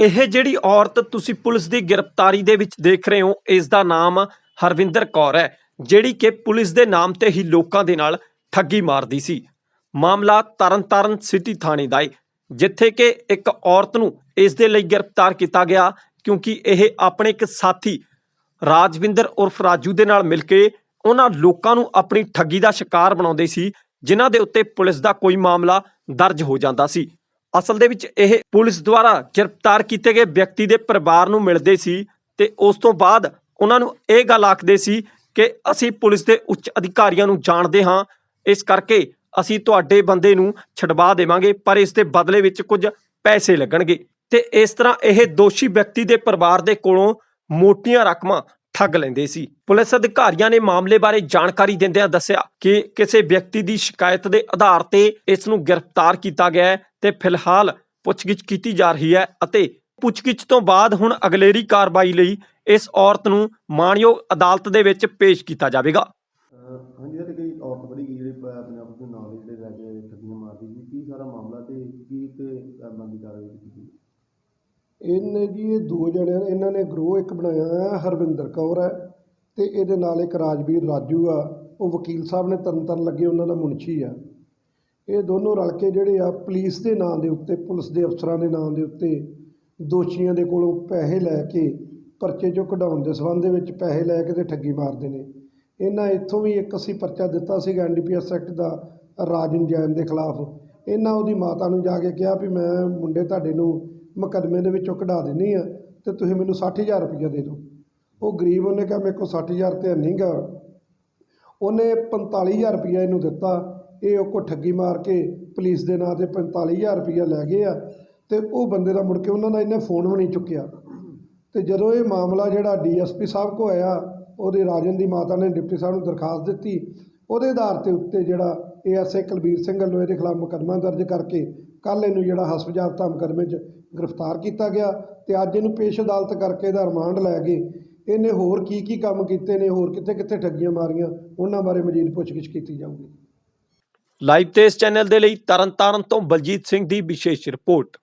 ਇਹ ਜਿਹੜੀ ਔਰਤ ਤੁਸੀਂ ਪੁਲਿਸ ਦੀ ਗ੍ਰਿਫਤਾਰੀ ਦੇ ਵਿੱਚ ਦੇਖ ਰਹੇ ਹੋ ਇਸ ਦਾ ਨਾਮ ਹਰਵਿੰਦਰ ਕੌਰ ਹੈ, ਜਿਹੜੀ ਕਿ ਪੁਲਿਸ ਦੇ ਨਾਮ ਤੇ ਹੀ ਲੋਕਾਂ ਦੇ ਨਾਲ ਠੱਗੀ ਮਾਰਦੀ ਸੀ। ਮਾਮਲਾ ਤਰਨਤਾਰਨ ਸਿਟੀ ਥਾਣੇ ਦਾ ਹੈ ਜਿੱਥੇ ਕਿ ਇੱਕ ਔਰਤ ਨੂੰ ਇਸ ਦੇ ਲਈ ਗ੍ਰਿਫਤਾਰ ਕੀਤਾ ਗਿਆ, ਕਿਉਂਕਿ ਇਹ ਆਪਣੇ ਇੱਕ ਸਾਥੀ ਰਾਜਵਿੰਦਰ ਉਰਫ ਰਾਜੂ ਦੇ ਨਾਲ ਮਿਲ ਕੇ ਉਹਨਾਂ ਲੋਕਾਂ ਨੂੰ ਆਪਣੀ ਠੱਗੀ ਦਾ ਸ਼ਿਕਾਰ ਬਣਾਉਂਦੇ ਸੀ, ਜਿਨ੍ਹਾਂ ਦੇ ਉੱਤੇ ਪੁਲਿਸ ਦਾ ਕੋਈ ਮਾਮਲਾ ਦਰਜ ਹੋ ਜਾਂਦਾ ਸੀ। ਅਸਲ ਦੇ ਵਿੱਚ ਇਹ ਪੁਲਿਸ ਦੁਆਰਾ ਗ੍ਰਿਫਤਾਰ ਕੀਤੇ ਗਏ ਵਿਅਕਤੀ ਦੇ ਪਰਿਵਾਰ ਨੂੰ ਮਿਲਦੇ ਸੀ ਤੇ ਉਸ ਤੋਂ ਬਾਅਦ ਉਹਨਾਂ ਨੂੰ ਇਹ ਗੱਲ ਆਖਦੇ ਸੀ ਕਿ ਅਸੀਂ ਪੁਲਿਸ ਦੇ ਉੱਚ ਅਧਿਕਾਰੀਆਂ ਨੂੰ ਜਾਣਦੇ ਹਾਂ, ਇਸ ਕਰਕੇ ਅਸੀਂ ਤੁਹਾਡੇ ਬੰਦੇ ਨੂੰ ਛਡਵਾ ਦੇਵਾਂਗੇ, ਪਰ ਇਸ ਦੇ ਬਦਲੇ ਵਿੱਚ ਕੁਝ ਪੈਸੇ ਲੱਗਣਗੇ। ਤੇ ਇਸ ਤਰ੍ਹਾਂ ਇਹ ਦੋਸ਼ੀ ਵਿਅਕਤੀ ਦੇ ਪਰਿਵਾਰ ਦੇ ਕੋਲੋਂ ਮੋਟੀਆਂ ਰਕਮਾਂ ਠੱਗ ਲੈਂਦੇ ਸੀ। ਪੁਲਿਸ ਅਧਿਕਾਰੀਆਂ ਨੇ ਮਾਮਲੇ ਬਾਰੇ ਜਾਣਕਾਰੀ ਦਿੰਦਿਆਂ ਦੱਸਿਆ ਕਿ ਕਿਸੇ ਵਿਅਕਤੀ ਦੀ ਸ਼ਿਕਾਇਤ ਦੇ ਆਧਾਰ ਤੇ ਇਸ ਨੂੰ ਗ੍ਰਿਫਤਾਰ ਕੀਤਾ ਗਿਆ ਹੈ ਤੇ ਫਿਲਹਾਲ ਪੁੱਛਗਿੱਛ ਕੀਤੀ ਜਾ ਰਹੀ ਹੈ ਅਤੇ ਪੁੱਛਗਿੱਛ ਤੋਂ ਬਾਅਦ ਹੁਣ ਅਗਲੇਰੀ ਕਾਰਵਾਈ ਲਈ ਇਸ ਔਰਤ ਨੂੰ ਮਾਣਯੋਗ ਅਦਾਲਤ ਦੇ ਵਿੱਚ ਪੇਸ਼ ਕੀਤਾ ਜਾਵੇਗਾ। ਹਾਂਜੀ ਸਰ ਕਈ ਔਰਤ ਬੜੀ ਗਈ ਜਿਹੜੇ ਪ- ਦੇ ਨਾਲ ਜਿਹੜੇ ਲੈ ਕੇ ਠੱਗੀਆਂ ਮਾਰਦੀ ਸੀ। ਕੀ ਸਾਰਾ ਮਾਮਲਾ ਤੇ ਕੀ ਤੇ ਬੰਦੀ ਕਾਰਵਾਈ ਕੀਤੀ ਇਹਨੇ ਜੀ ਇਹ ਦੋ ਜਣੇ ਇਹਨਾਂ ਨੇ ਗਰੋਹ ਇੱਕ ਬਣਾਇਆ ਹੈ, ਹਰਵਿੰਦਰ ਕੌਰ ਹੈ ਤੇ ਇਹਦੇ ਨਾਲ ਇੱਕ ਰਾਜਵੀਰ ਰਾਜੂ ਆ, ਉਹ ਵਕੀਲ ਸਾਹਿਬ ਨੇ ਤਰਨਤਾਰਨ ਲੱਗੇ, ਉਹਨਾਂ ਦਾ ਮੁਨਸ਼ੀ ਆ। ਇਹ ਦੋਨੋਂ ਰਲ ਕੇ ਜਿਹੜੇ ਆ, ਪੁਲਿਸ ਦੇ ਨਾਂ ਦੇ ਉੱਤੇ, ਪੁਲਿਸ ਦੇ ਅਫਸਰਾਂ ਦੇ ਨਾਂ ਦੇ ਉੱਤੇ ਦੋਸ਼ੀਆਂ ਦੇ ਕੋਲੋਂ ਪੈਸੇ ਲੈ ਕੇ ਪਰਚੇ ਚੋਂ ਕਢਾਉਣ ਦੇ ਸਬੰਧ ਦੇ ਵਿੱਚ ਪੈਸੇ ਲੈ ਕੇ ਤੇ ਠੱਗੀ ਮਾਰਦੇ ਨੇ। ਇਹਨਾਂ ਇੱਥੋਂ ਵੀ ਇੱਕ ਅਸੀਂ ਪਰਚਾ ਦਿੱਤਾ ਸੀਗਾ ਐਨਡੀਪੀਐਸ ਐਕਟ ਦਾ ਰਾਜਨ ਜੈਨ ਦੇ ਖਿਲਾਫ। ਇਹਨਾਂ ਉਹਦੀ ਮਾਤਾ ਨੂੰ ਜਾ ਕੇ ਕਿਹਾ ਵੀ ਮੈਂ ਮੁੰਡੇ ਤੁਹਾਡੇ ਨੂੰ ਮੁਕੱਦਮੇ ਦੇ ਵਿੱਚੋਂ ਕਢਾ ਦਿੰਨੀ ਆ ਤੇ ਤੁਸੀਂ ਮੈਨੂੰ 60000 ਰੁਪਈਆ ਦੇ ਦਿਓ। ਉਹ ਗਰੀਬ ਉਹਨੇ ਕਿਹਾ ਮੇਰੇ ਕੋਲ 60000 ਤੇ ਨਹੀਂਗਾ ਉਹਨੇ 45000 ਰੁਪਈਆ ਇਹਨੂੰ ਦਿੱਤਾ। ਇਹ ਉਹ ਕੋ ਠੱਗੀ ਮਾਰ ਕੇ ਪੁਲਿਸ ਦੇ ਨਾਂ ਤੇ 45000 ਰੁਪਈਆ ਲੈ ਗਏ ਆ ਤੇ ਉਹ ਬੰਦੇ ਦਾ ਮੁੜ ਕੇ ਉਹਨਾਂ ਦਾ ਇਹਨੇ ਫੋਨ ਵੀ ਨਹੀਂ ਚੁੱਕਿਆ। ਤੇ ਜਦੋਂ ਇਹ ਮਾਮਲਾ ਜਿਹੜਾ ਡੀਐਸਪੀ ਸਾਹਿਬ ਕੋ ਆਇਆ, ਉਹਦੇ ਰਾਜਨ ਦੀ ਮਾਤਾ ਨੇ ਡਿਪਟੀ ਸਾਹਿਬ ਨੂੰ ਦਰਖਾਸਤ ਦਿੱਤੀ, ਉਹਦੇ ਆਧਾਰ ਤੇ ਉੱਤੇ ਜਿਹੜਾ ਏਐਸਏ ਕੁਲਬੀਰ ਸਿੰਘ ਵੱਲੋਂ ਇਹਦੇ ਖਿਲਾਫ ਮੁਕੱਦਮਾ ਦਰਜ ਕਰਕੇ ਕੱਲ ਇਹਨੂੰ ਜਿਹੜਾ ਹਸਬ ਜ਼ਾਬਤਾ ਮੁਕੱਦਮੇ 'ਚ ਗ੍ਰਿਫਤਾਰ ਕੀਤਾ ਗਿਆ ਤੇ ਅੱਜ ਇਹਨੂੰ ਪੇਸ਼ ਅਦਾਲਤ ਕਰਕੇ ਇਹਦਾ ਰਿਮਾਂਡ ਲੈ ਗਏ। ਇਹਨੇ ਹੋਰ ਕੀ ਕੀ ਕੰਮ ਕੀਤੇ ਨੇ, ਹੋਰ ਕਿੱਥੇ ਕਿੱਥੇ ਠੱਗੀਆਂ ਮਾਰੀਆਂ, ਉਹਨਾਂ ਬਾਰੇ ਮਜ਼ੀਦ ਪੁੱਛਗਿੱਛ ਕੀਤੀ ਜਾਊਗੀ। ਲਾਈਵ ਤੇ ਇਸ ਚੈਨਲ ਦੇ ਲਈ ਤਰਨਤਾਰਨ ਤੋਂ ਬਲਜੀਤ ਸਿੰਘ ਦੀ ਵਿਸ਼ੇਸ਼ ਰਿਪੋਰਟ।